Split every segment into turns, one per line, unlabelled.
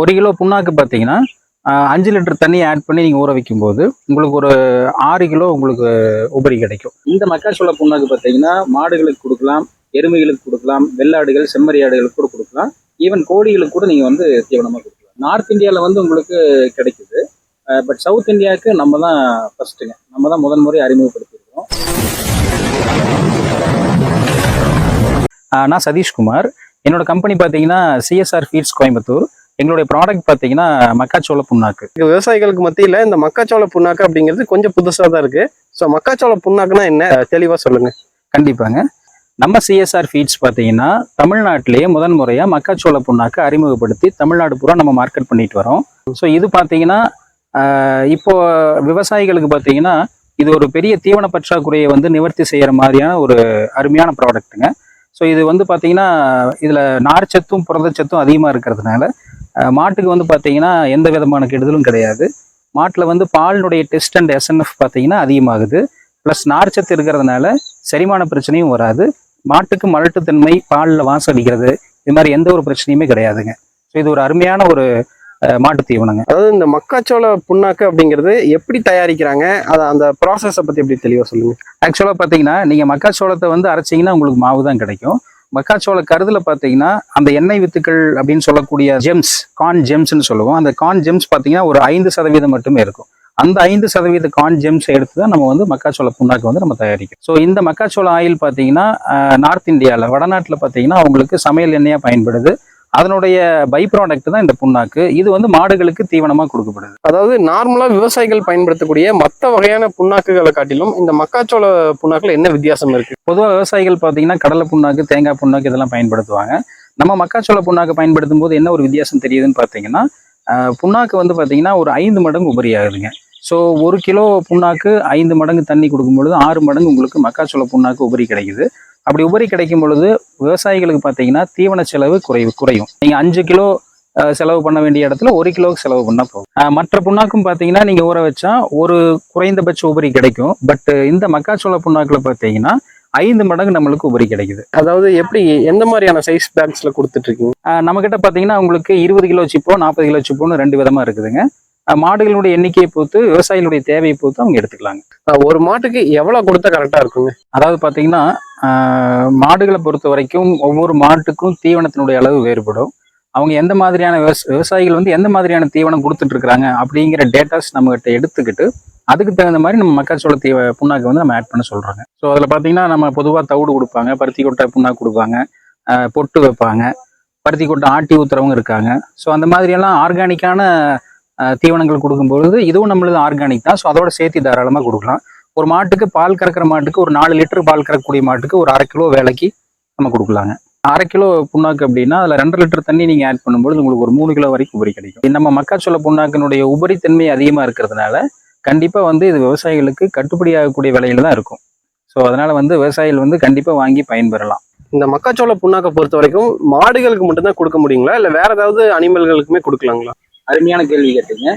ஒரு கிலோ புண்ணாக்கு பார்த்தீங்கன்னா அஞ்சு லிட்டர் தண்ணி ஆட் பண்ணி நீங்கள் ஊற வைக்கும் போது உங்களுக்கு ஒரு ஆறு கிலோ உங்களுக்கு உபரி கிடைக்கும். இந்த மக்காச்சோள புண்ணாக்கு பார்த்தீங்கன்னா மாடுகளுக்கு கொடுக்கலாம் எருமைகளுக்கு கொடுக்கலாம் வெள்ளாடுகள் செம்மறி ஆடுகளுக்கு கூட கொடுக்கலாம். ஈவன் கோழிகளுக்கு கூட நீங்கள் வந்து தீவனமாக கொடுக்கலாம். நார்த் இந்தியாவில் வந்து உங்களுக்கு கிடைக்குது. பட் சவுத் இந்தியாவுக்கு நம்ம தான் ஃபர்ஸ்ட்டுங்க நம்ம தான் முதன் முறை அறிமுகப்படுத்தியிருக்கோம். நான் சதீஷ்குமார். என்னோட கம்பெனி பார்த்தீங்கன்னா சிஎஸ்ஆர் ஃபீட்ஸ் கோயம்புத்தூர். எங்களுடைய ப்ராடக்ட் பார்த்தீங்கன்னா மக்காச்சோள புண்ணாக்கு.
இங்க விவசாயிகளுக்கு மத்தியில இந்த மக்காச்சோள புண்ணாக்கு அப்படிங்கிறது கொஞ்சம் புதுசா தான் இருக்கு. ஸோ மக்காச்சோள புண்ணாக்குனா என்ன? தெளிவா சொல்லுங்க.
கண்டிப்பாங்க. நம்ம சிஎஸ்ஆர் ஃபீட்ஸ் பார்த்தீங்கன்னா தமிழ்நாட்டிலேயே முதன் முறையாக மக்காச்சோள புண்ணாக்கு அறிமுகப்படுத்தி தமிழ்நாடு பூரா நம்ம மார்க்கெட் பண்ணிட்டு வரோம். ஸோ இது பார்த்தீங்கன்னா இப்போ விவசாயிகளுக்கு பார்த்தீங்கன்னா இது ஒரு பெரிய தீவன பற்றாக்குறையை வந்து நிவர்த்தி செய்யற மாதிரியான ஒரு அருமையான ப்ராடக்ட்டுங்க ஸோ இது வந்து பார்த்தீங்கன்னா இதில் நார்ச்சத்தும் புரதச்சத்தும் அதிகமாக இருக்கிறதுனால மாட்டுக்கு வந்து பார்த்தீங்கன்னா எந்த விதமான கெடுதலும் கிடையாது. மாட்டில் வந்து பாலினுடைய டெஸ்ட் அண்ட் எஸ்என்எஃப் பார்த்தீங்கன்னா அதிகமாகுது. ப்ளஸ் நார்ச்சத்து இருக்கிறதுனால செரிமான பிரச்சனையும் வராது. மாட்டுக்கு மலட்டுத்தன்மை பாலில் வாசம் அடிக்கிறது இது மாதிரி எந்த ஒரு பிரச்சனையுமே கிடையாதுங்க. ஸோ இது ஒரு அருமையான ஒரு மாட்டு தீவனங்க.
அதாவது இந்த மக்காச்சோள புண்ணாக்கு அப்படிங்கிறது எப்படி தயாரிக்கிறாங்க? அதை அந்த ப்ராசஸை பத்தி எப்படி தெளிவா சொல்லுங்க.
ஆக்சுவலாக பார்த்தீங்கன்னா நீங்கள் மக்காச்சோளத்தை வந்து அரைச்சிங்கன்னா உங்களுக்கு மாவு தான் கிடைக்கும். மக்காச்சோள கருதுல பார்த்தீங்கன்னா அந்த எண்ணெய் வித்துக்கள் அப்படின்னு சொல்லக்கூடிய ஜெம்ஸ் கான் ஜெம்ஸ்னு சொல்லுவோம். அந்த கான் ஜெம்ஸ் பார்த்தீங்கன்னா ஒரு ஐந்து சதவீதம் மட்டுமே இருக்கும். அந்த ஐந்து சதவீத கான் ஜெம்ஸ் எடுத்து தான் நம்ம வந்து மக்காச்சோள புண்ணாக்கு வந்து நம்ம தயாரிக்கும் ஸோ இந்த மக்காச்சோள ஆயில் பார்த்தீங்கன்னா நார்த் இந்தியாவில் வடநாட்டில் பார்த்தீங்கன்னா அவங்களுக்கு சமையல் எண்ணெயாக பயன்படுது. அதனுடைய பை ப்ராடக்ட் தான் இந்த புண்ணாக்கு. இது வந்து மாடுகளுக்கு தீவனமாக கொடுக்கப்படுது.
அதாவது நார்மலா விவசாயிகள் பயன்படுத்தக்கூடிய மற்ற வகையான புண்ணாக்குகளை காட்டிலும் இந்த மக்காச்சோள புண்ணாக்குல என்ன வித்தியாசம் இருக்கு?
பொதுவாக விவசாயிகள் பார்த்தீங்கன்னா கடலை புண்ணாக்கு தேங்காய் புண்ணாக்கு இதெல்லாம் பயன்படுத்துவாங்க. நம்ம மக்காச்சோள புண்ணாக்கு பயன்படுத்தும் போது என்ன ஒரு வித்தியாசம் தெரியுதுன்னு பார்த்தீங்கன்னா புண்ணாக்கு வந்து பார்த்தீங்கன்னா ஒரு ஐந்து மடங்கு உபரி ஆகுதுங்க. ஸோ ஒரு கிலோ புண்ணாக்கு ஐந்து மடங்கு தண்ணி கொடுக்கும் பொழுது ஆறு மடங்கு உங்களுக்கு மக்காச்சோள புண்ணாக்கு உபரி கிடைக்குது. அப்படி உபரி கிடைக்கும் பொழுது விவசாயிகளுக்கு பார்த்தீங்கன்னா தீவன செலவு குறைவு குறையும். நீங்கள் அஞ்சு கிலோ செலவு பண்ண வேண்டிய இடத்துல ஒரு கிலோவுக்கு செலவு பண்ணால் ஆஹ், மற்ற புண்ணாக்கும் பார்த்தீங்கன்னா நீங்கள் ஊற வச்சா ஒரு குறைந்தபட்ச உபரி கிடைக்கும். பட் இந்த மக்காச்சோள புண்ணாக்கில் பார்த்தீங்கன்னா ஐந்து மடங்கு நம்மளுக்கு உபரி கிடைக்குது.
அதாவது எப்படி எந்த மாதிரியான சைஸ் பேக்ஸ்ல கொடுத்துட்டு இருக்கீங்க?
நம்ம கிட்ட பார்த்தீங்கன்னா உங்களுக்கு இருபது கிலோ சிப்போ நாற்பது கிலோ சிப்போன்னு ரெண்டு விதமா இருக்குதுங்க. மாடுகளுடைய எண்ணிக்கையை பொறுத்து விவசாயிகளுடைய தேவையை பொறுத்து அவங்க எடுத்துக்கலாங்க.
ஒரு மாட்டுக்கு எவ்வளவு கொடுத்தா கரெக்டா இருக்குங்க?
அதாவது பார்த்தீங்கன்னா மாடுகளை பொறுத்த வரைக்கும் ஒவ்வொரு மாட்டுக்கும் தீவனத்தினுடைய அளவு வேறுபடும். அவங்க எந்த மாதிரியான விவச- விவசாயிகள் வந்து எந்த மாதிரியான தீவனம் கொடுத்துட்டு இருக்காங்க அப்படிங்கிற டேட்டாஸ் நம்மகிட்ட எடுத்துக்கிட்டு அதுக்கு தகுந்த மாதிரி நம்ம மக்காச்சோள தீவ புண்ணாக்கு வந்து நம்ம ஆட் பண்ண சொல்றாங்க. ஸோ அதில் பார்த்தீங்கன்னா நம்ம பொதுவாக தவிடு கொடுப்பாங்க பருத்தி கொட்டை புண்ணாக்கு கொடுப்பாங்க பொட்டு வைப்பாங்க பருத்தி கொட்டை ஆட்டி ஊத்துறவங்க இருக்காங்க. ஸோ அந்த மாதிரியெல்லாம் ஆர்கானிக்கான தீவனங்கள் கொடுக்கும்பொழுது இதுவும் நம்மளது ஆர்கானிக் தான். ஸோ அதோட சேர்த்து தாராளமாக கொடுக்கலாம். ஒரு மாட்டுக்கு பால் கறக்கிற மாட்டுக்கு ஒரு நாலு லிட்டர் பால் கறக்கக்கூடிய மாட்டுக்கு ஒரு அரை கிலோ வேலைக்கு நம்ம கொடுக்கலாங்க. அரை கிலோ புண்ணாக்கு அப்படின்னா அதில் ரெண்டு லிட்டர் தண்ணி நீங்கள் ஆட் பண்ணும்போது உங்களுக்கு ஒரு மூணு கிலோ வரைக்கும் உபரி கிடைக்கும். நம்ம மக்காச்சோள புண்ணாக்கினுடைய உபரித்தன்மை அதிகமாக இருக்கிறதுனால கண்டிப்பாக வந்து இது விவசாயிகளுக்கு கட்டுப்படியாகக்கூடிய விலையில தான் இருக்கும். ஸோ அதனால வந்து விவசாயிகள் வந்து கண்டிப்பாக வாங்கி பயன்பெறலாம்.
இந்த மக்காச்சோள புண்ணாக்கை பொறுத்த வரைக்கும் மாடுகளுக்கு மட்டும்தான் கொடுக்க முடியுங்களா? இல்லை வேற ஏதாவது அனிமல்களுக்குமே கொடுக்கலாங்களா?
அருமையான கேள்வி கேட்டீங்க.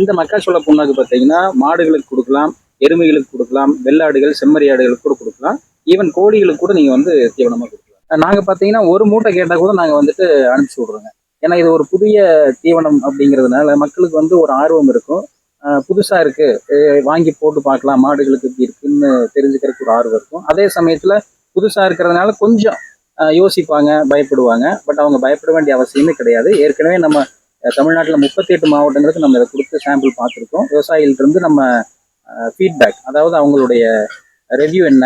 இந்த மக்காச்சோள புண்ணாக்கு பார்த்தீங்கன்னா மாடுகளுக்கு கொடுக்கலாம் எருமைகளுக்கு கொடுக்கலாம் வெள்ளாடுகள் செம்மறி ஆடுகளுக்கு கூட கொடுக்கலாம். ஈவன் கோழிகளுக்கு கூட நீங்கள் வந்து தீவனமாக கொடுக்கலாம். நாங்கள் பார்த்தீங்கன்னா ஒரு மூட்டை கேட்டால் கூட நாங்கள் வந்துட்டு அனுப்பிச்சி விட்றோங்க. ஏன்னா இது ஒரு புதிய தீவனம் அப்படிங்கிறதுனால மக்களுக்கு வந்து ஒரு ஆர்வம் இருக்கும். புதுசாக இருக்குது வாங்கி போட்டு பார்க்கலாம் மாடுகளுக்கு இப்படி இருக்குன்னு தெரிஞ்சுக்கிறதுக்கு ஒரு ஆர்வம் இருக்கும். அதே சமயத்தில் புதுசாக இருக்கிறதுனால கொஞ்சம் யோசிப்பாங்க பயப்படுவாங்க. பட் அவங்க பயப்பட வேண்டிய அவசியமே கிடையாது. ஏற்கனவே நம்ம தமிழ்நாட்டுல முப்பத்தி எட்டு மாவட்டங்களுக்கு நம்ம இதை கொடுத்து சாம்பிள் பார்த்துருக்கோம். விவசாயிகள்கிட்ட நம்ம ஃபீட்பேக் அதாவது அவங்களுடைய ரெவ்யூ என்ன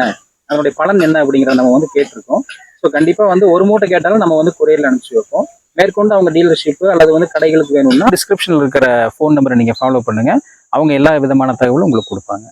அதனுடைய பலன் என்ன அப்படிங்கிறத நம்ம வந்து கேட்டிருக்கோம். ஸோ கண்டிப்பாக வந்து ஒரு மூட்டை கேட்டாலும் நம்ம வந்து கொரியரில் அனுப்பிச்சி வைப்போம். மேற்கொண்டு அவங்க டீலர்ஷிப் அல்லது வந்து கடைகளுக்கு வேணும்னா டிஸ்கிரிப்ஷனில் இருக்கிற ஃபோன் நம்பரை நீங்கள் ஃபாலோ பண்ணுங்க. அவங்க எல்லா விதமான தகவலும் உங்களுக்கு கொடுப்பாங்க.